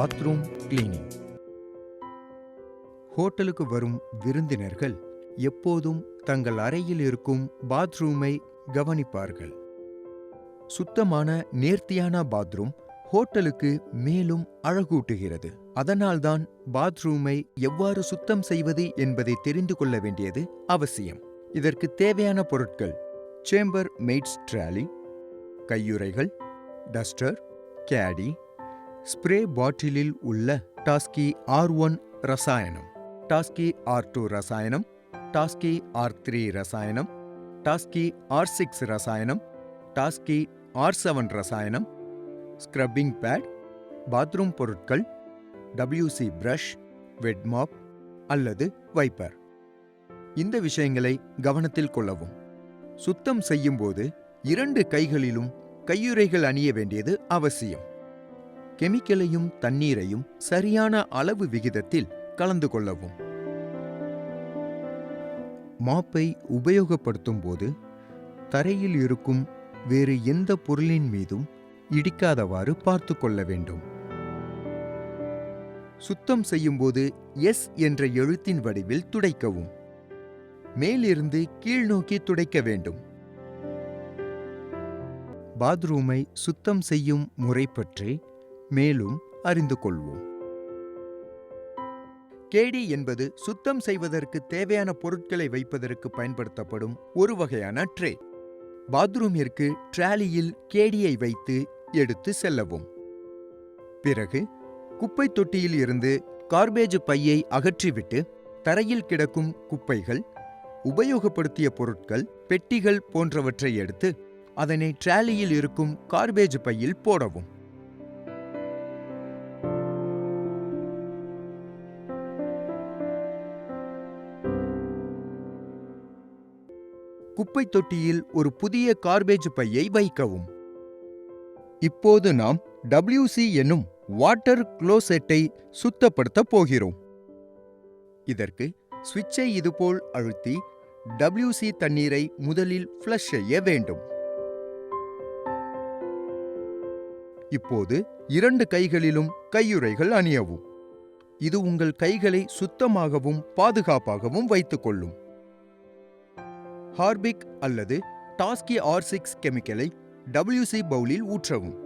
Bathroom cleaning. ஹோட்டலுக்கு வரும் விருந்தினர்கள் எப்போதும் தங்கள் அறையில் இருக்கும் பாத்ரூமை கவனிப்பார்கள். சுத்தமான நேர்த்தியான பாத்ரூம் ஹோட்டலுக்கு மேலும் அழகூட்டுகிறது. அதனால்தான் பாத்ரூமை எவ்வாறு சுத்தம் செய்வது என்பதை தெரிந்து கொள்ள வேண்டியது அவசியம். இதற்கு தேவையான பொருட்கள் சேம்பர் மெய்ட்ஸ் ட்ராலி கையுறைகள் டஸ்டர் கேடி ஸ்ப்ரே பாட்டிலில் உள்ள டாஸ்கி ஆர் ஒன் ரசாயனம் டாஸ்கி ஆர் டூ ரசாயனம் டாஸ்கி ஆர் த்ரீ ரசாயனம் டாஸ்கி ஆர் சிக்ஸ் ரசாயனம் டாஸ்கி ஆர் செவன் ரசாயனம் ஸ்க்ரப்பிங் பேட் பாத்ரூம் பொருட்கள் டபிள்யூசி பிரஷ் வெட் மாப் அல்லது வைப்பர். இந்த விஷயங்களை கவனத்தில் கொள்ளவும். சுத்தம் செய்யும்போது இரண்டு கைகளிலும் கையுறைகள் அணிய வேண்டியது அவசியம். கெமிக்கலையும் தண்ணீரையும் சரியான அளவு விகிதத்தில் கலந்து கொள்ளவும். மாப்பை உபயோகப்படுத்தும் போது தரையில் இருக்கும் வேறு எந்த பொருளின் மீதும் இடிக்காதவாறு பார்த்து கொள்ள வேண்டும். சுத்தம் செய்யும்போது எஸ் என்ற எழுத்தின் வடிவில் துடைக்கவும். மேலிருந்து கீழ்நோக்கி துடைக்க வேண்டும். பாத்ரூமை சுத்தம் செய்யும் முறை பற்றி மேலும் அறிந்து கொள்வோம் கேடி என்பது சுத்தம் செய்வதற்கு தேவையான பொருட்களை வைப்பதற்கு பயன்படுத்தப்படும் ஒரு வகையான ட்ரே. பாத்ரூமிற்கு ட்ராலியில் கேடியை வைத்து எடுத்து செல்லவும். பிறகு குப்பை தொட்டியில் இருந்து கார்பேஜ் பையை அகற்றிவிட்டு தரையில் கிடக்கும் குப்பைகள் உபயோகப்படுத்திய பொருட்கள் பெட்டிகள் போன்றவற்றை எடுத்து அதனை ட்ராலியில் இருக்கும் கார்பேஜ் பையில் போடவும். குப்பை தொட்டியில் ஒரு புதிய கார்பேஜ் பையை வைக்கவும். இப்போது நாம் டபிள்யூசி என்னும் வாட்டர் குளோசெட்டை சுத்தப்படுத்தப் போகிறோம். இதற்கு சுவிட்சை இதுபோல் அழுத்தி டபிள்யூசி தண்ணீரை முதலில் ஃப்ளஷ் செய்ய வேண்டும். இப்போது இரண்டு கைகளிலும் கையுறைகள் அணியவும். இது உங்கள் கைகளை சுத்தமாகவும் பாதுகாப்பாகவும் வைத்துக்கொள்ளும் ஹார்பிக் அல்லது டாஸ்கி ஆர் சிக்ஸ் கெமிக்கலை டபிள்யூசி பவுலில் ஊற்றவும்.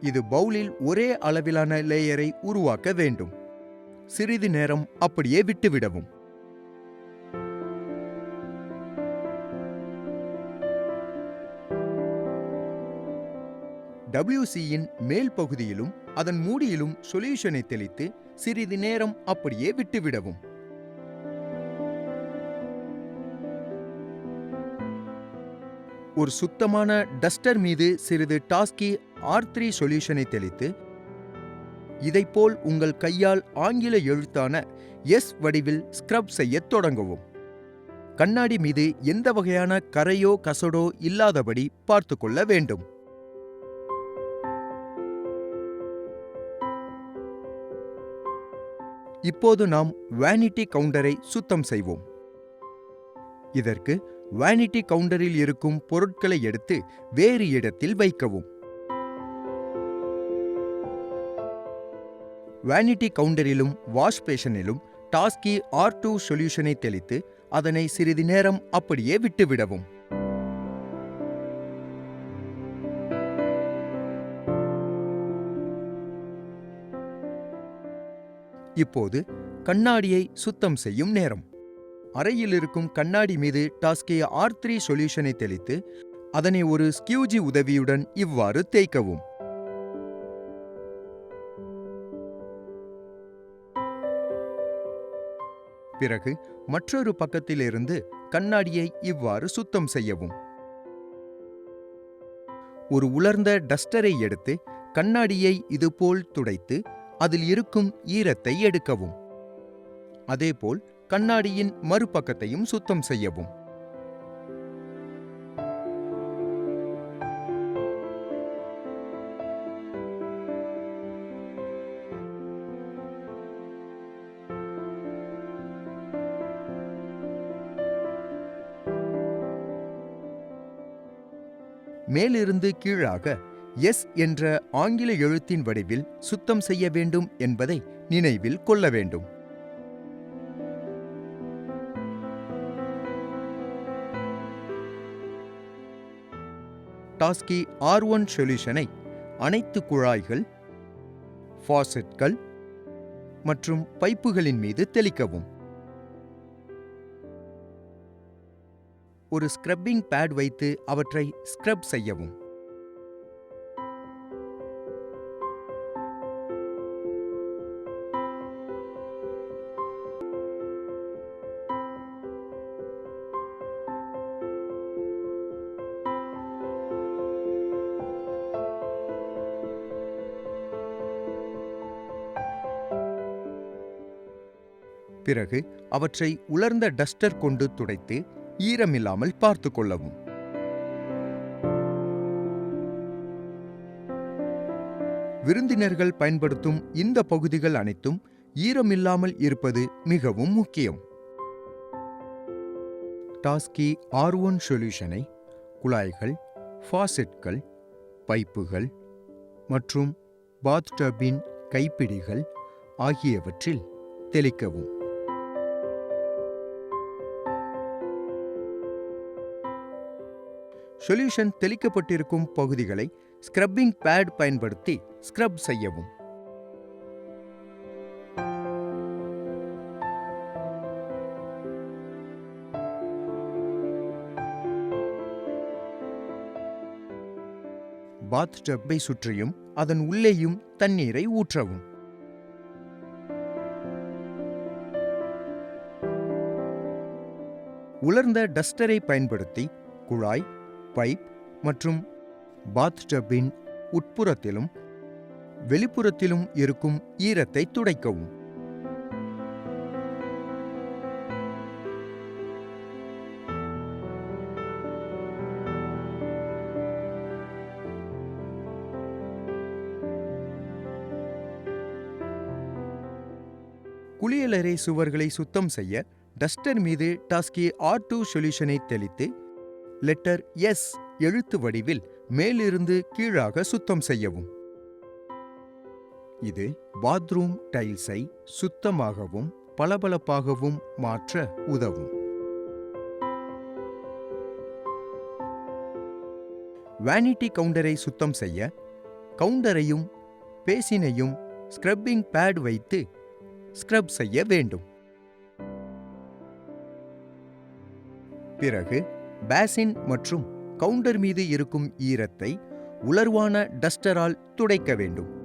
இது பவுலில் ஒரே அளவிலான லேயரை உருவாக்க வேண்டும். சிறிது நேரம் அப்படியே விட்டுவிடவும். டபிள்யூசியின் மேல் பகுதியிலும் அதன் மூடியிலும் சொல்யூஷனை தெளித்து சிறிது நேரம் அப்படியே விட்டுவிடவும். ஒரு சுத்தமான டஸ்டர் மீது சிறிது டாஸ்கி ஆர் த்ரீ சொல்யூஷனை தெளித்து இதைப்போல் உங்கள் கையால் ஆங்கில எழுத்தான எஸ் வடிவில் ஸ்க்ரப் செய்யத் தொடங்கவும். கண்ணாடி மீது எந்த வகையான கரையோ கசடோ இல்லாதபடி பார்த்து கொள்ள வேண்டும். இப்போது நாம் வேனிட்டி கவுண்டரை சுத்தம் செய்வோம். இதற்கு வேனிட்டி கவுண்டரில் இருக்கும் பொருட்களை எடுத்து வேறு இடத்தில் வைக்கவும். வேனிட்டி கவுண்டரிலும் வாஷ் பேஷனிலும் டாஸ்கி ஆர் டூ சொல்யூஷனை தெளித்து அதனை சிறிது நேரம் அப்படியே விட்டுவிடவும். இப்போது கண்ணாடியை சுத்தம் செய்யும் நேரம். அறையில் இருக்கும் கண்ணாடி மீது டாஸ்கே ஆர் த்ரீ சொல்யூஷனை தெளித்து அதனை ஒரு ஸ்கியூஜி உதவியுடன் இவ்வாறு தேய்க்கவும். பிறகு மற்றொரு பக்கத்திலிருந்து கண்ணாடியை இவ்வாறு சுத்தம் செய்யவும். ஒரு உலர்ந்த டஸ்டரை எடுத்து கண்ணாடியை இதுபோல் துடைத்து அதில் இருக்கும் ஈரத்தை எடுக்கவும். அதேபோல் கண்ணாடியின் மறுபக்கத்தையும் சுத்தம் செய்யவும். மேலிருந்து கீழாக எஸ் என்ற ஆங்கில எழுத்தின் வடிவில் சுத்தம் செய்ய வேண்டும் என்பதை நினைவில் கொள்ள வேண்டும். டாஸ்கி ஆர் ஒன் சொல்யூஷனை அனைத்து குழாய்கள் ஃபாசெட்கள் மற்றும் பைப்புகளின் மீது தெளிக்கவும். ஒரு ஸ்க்ரப்பிங் பேட் வைத்து அவற்றை ஸ்க்ரப் செய்யவும். பிறகு அவற்றை உலர்ந்த டஸ்டர் கொண்டு துடைத்து ஈரமில்லாமல் பார்த்து கொள்ளவும். விருந்தினர்கள் பயன்படுத்தும் இந்த பகுதிகள் அனைத்தும் ஈரமில்லாமல் இருப்பது மிகவும் முக்கியம். டாஸ்கி ஆர் ஒன் சொல்யூஷனை குழாய்கள் ஃபாசெட்கள் பைப்புகள் மற்றும் பாத்டபின் கைப்பிடிகள் ஆகியவற்றில் தெளிக்கவும். சொல்யூஷன் தெளிக்கப்பட்டிருக்கும் பகுதிகளை ஸ்க்ரப்பிங் பேட் பயன்படுத்தி ஸ்க்ரப் செய்யவும். பாத் டப்பை சுற்றியும் அதன் உள்ளேயும் தண்ணீரை ஊற்றவும். உலர்ந்த டஸ்டரை பயன்படுத்தி குழாய் பைப் மற்றும் பாத்டப்பின் உட்புறத்திலும் வெளிப்புறத்திலும் இருக்கும் ஈரத்தை துடைக்கவும். குளியலறை சுவர்களை சுத்தம் செய்ய டஸ்டர் மீது டாஸ்கி ஆர் டூ சொல்யூஷனை தெளித்து லெட்டர் எஸ் எழுத்து வடிவில் மேலிருந்து கீழாக சுத்தம் செய்யவும். இது பாத்ரூம் டைல்ஸை சுத்தமாகவும் பளபளப்பாகவும் மாற்ற உதவும். வேனிட்டி கவுண்டரை சுத்தம் செய்ய கவுண்டரையும் பேசினையும் ஸ்க்ரப்பிங் பேட் வைத்து ஸ்க்ரப் செய்ய வேண்டும். பிறகு பேசின் மற்றும் கவுண்டர் மீது இருக்கும் ஈரத்தை உலர்வான டஸ்டரால் துடைக்க வேண்டும்.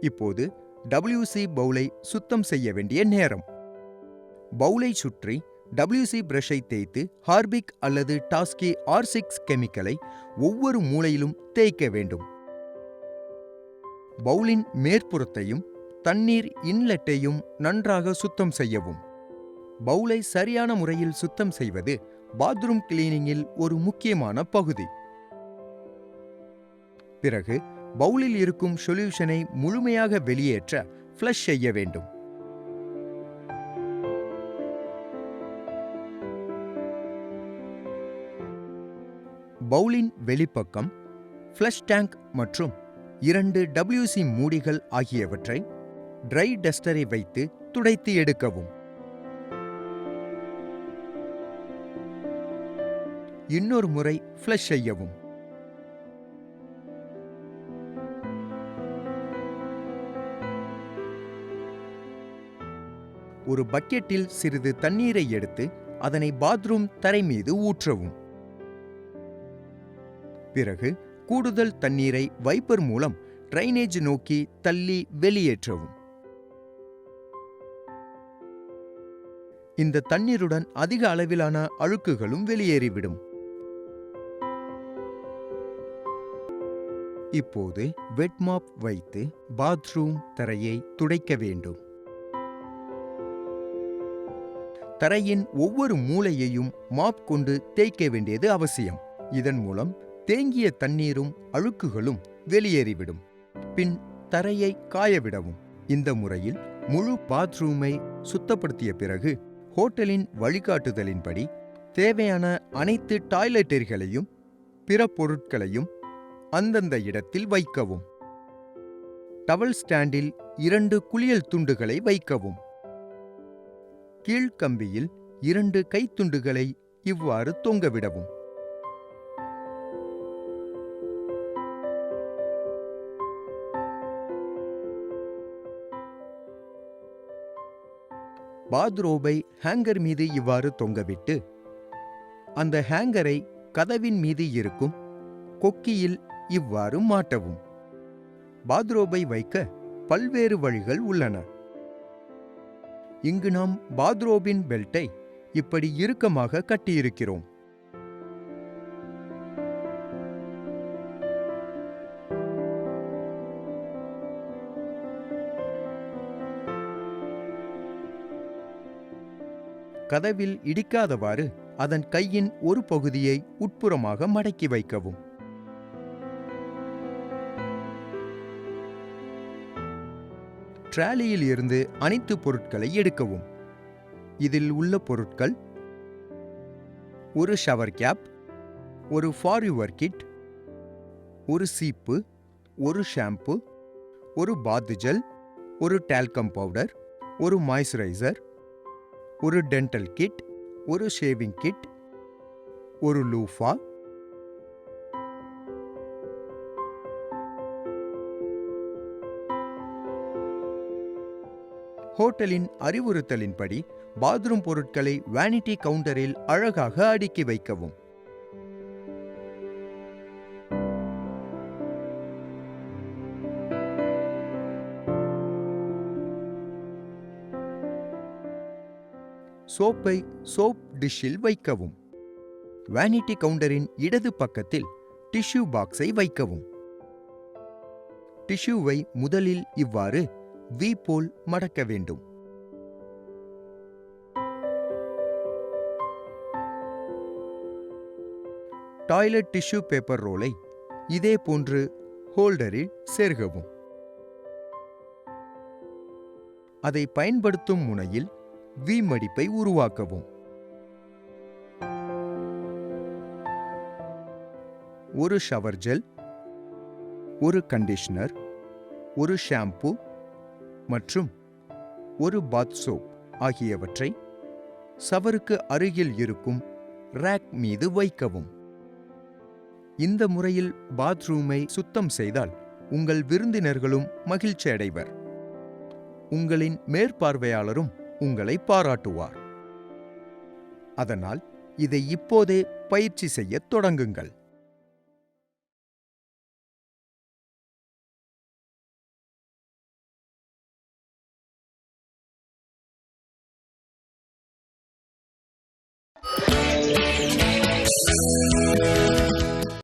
இப்போது டபிள்யூசி பவுலை சுத்தம் செய்ய வேண்டிய நேரம். பவுலை சுற்றி டபிள்யூசி பிரஷை தேய்த்து ஹார்பிக் அல்லது டாஸ்கி ஆர் சிக்ஸ் கெமிக்கலை ஒவ்வொரு மூலையிலும் தேய்க்க வேண்டும். பவுலின் மேற்புறத்தையும் தண்ணீர் இன்லெட்டையும் நன்றாக சுத்தம் செய்யவும். பவுலை சரியான முறையில் சுத்தம் செய்வது பாத்ரூம் கிளீனிங்கில் ஒரு முக்கியமான பகுதி. பிறகு பவுலில் இருக்கும் சொல்யூஷனை முழுமையாக வெளியேற்ற ஃப்ளஷ் செய்ய வேண்டும். பவுலின் வெளிப்பக்கம் ஃப்ளஷ் டேங்க் மற்றும் இரண்டு டபிள்யூசி மூடிகள் ஆகியவற்றை ட்ரை டஸ்டரை வைத்து துடைத்து எடுக்கவும். இன்னொரு முறை ஃப்ளஷ் செய்யவும். ஒரு பக்கெட்டில் சிறிது தண்ணீரை எடுத்து அதனை பாத்ரூம் தரை மீது ஊற்றவும். பிறகு கூடுதல் தண்ணீரை வைப்பர் மூலம் ட்ரைனேஜ் நோக்கி தள்ளி வெளியேற்றவும். இந்த தண்ணீருடன் அதிக அளவிலான அழுக்குகளும் வெளியேறிவிடும். இப்போது வெட் மாப் வைத்து பாத்ரூம் தரையை துடைக்க வேண்டும். தரையின் ஒவ்வொரு மூலையையும் மாப் கொண்டு தேய்க்க வேண்டியது அவசியம். இதன் மூலம் தேங்கிய தண்ணீரும் அழுக்குகளும் வெளியேறிவிடும். பின் தரையை காயவிடவும். இந்த முறையில் முழு பாத்ரூமை சுத்தப்படுத்திய பிறகு ஹோட்டலின் வழிகாட்டுதலின்படி தேவையான அனைத்து டாய்லெட்டரிகளையும் பிற பொருட்களையும் அந்தந்த இடத்தில் வைக்கவும். டவல் ஸ்டாண்டில் இரண்டு குளியல் துண்டுகளை வைக்கவும். கீழ்க்கம்பியில் இரண்டு கைத்துண்டுகளை இவ்வாறு தொங்கவிடவும். பாத்ரோபை ஹேங்கர் மீது இவ்வாறு தொங்கவிட்டு அந்த ஹேங்கரை கதவின் மீது இருக்கும் கொக்கியில் இவ்வாறு மாட்டவும். பாத்ரோபை வைக்க பல்வேறு வழிகள் உள்ளன. இங்கு நாம் பாத்ரோபின் பெல்ட்டை இப்படி இறுக்கமாக கட்டியிருக்கிறோம். கதவில் இடிக்காதவாறு அதன் கையின் ஒரு பகுதியை உட்புறமாக மடக்கி வைக்கவும். ட்ராலியில் இருந்து அனைத்து பொருட்களை எடுக்கவும். இதில் உள்ள பொருட்கள் ஒரு ஷவர் கேப் ஒரு ஃபாரிவர் கிட் ஒரு சீப்பு ஒரு ஷாம்பு ஒரு பாத் ஜெல் ஒரு டால்கம் பவுடர் ஒரு மாய்ஸ்சரைசர் ஒரு டென்டல் கிட் ஒரு ஷேவிங் கிட் ஒரு லூஃபா ஹோட்டலின் அறிவுறுத்தலின்படி பாத்ரூம் பொருட்களை வேனிட்டி கவுண்டரில் அழகாக அடுக்கி வைக்கவும். சோப்பை சோப் டிஷ்ஷில் வைக்கவும். வேனிட்டி கவுண்டரின் இடது பக்கத்தில் டிஷ்யூ பாக்ஸை வைக்கவும். டிஷ்யூவை முதலில் இவ்வாறு வி போல் மடக்க வேண்டும். டாய்லெட் டிஷ்யூ பேப்பர் ரோலை இதே போன்று ஹோல்டரில் செருகவும் அதை பயன்படுத்தும் முனையில் வி மடிப்பை உருவாக்கவும். ஒரு ஷவர் ஜெல் ஒரு கண்டிஷனர் ஒரு ஷாம்பு மற்றும் ஒரு பாத் சோப் ஆகியவற்றை சவருக்கு அருகில் இருக்கும் ரேக் மீது வைக்கவும். இந்த முறையில் பாத்ரூமை சுத்தம் செய்தால் உங்கள் விருந்தினர்களும் மகிழ்ச்சி அடைவர் உங்களின் மேற்பார்வையாளரும் உங்களை பாராட்டுவார். அதனால் இதை இப்போதே பயிற்சி செய்யத் தொடங்குங்கள்.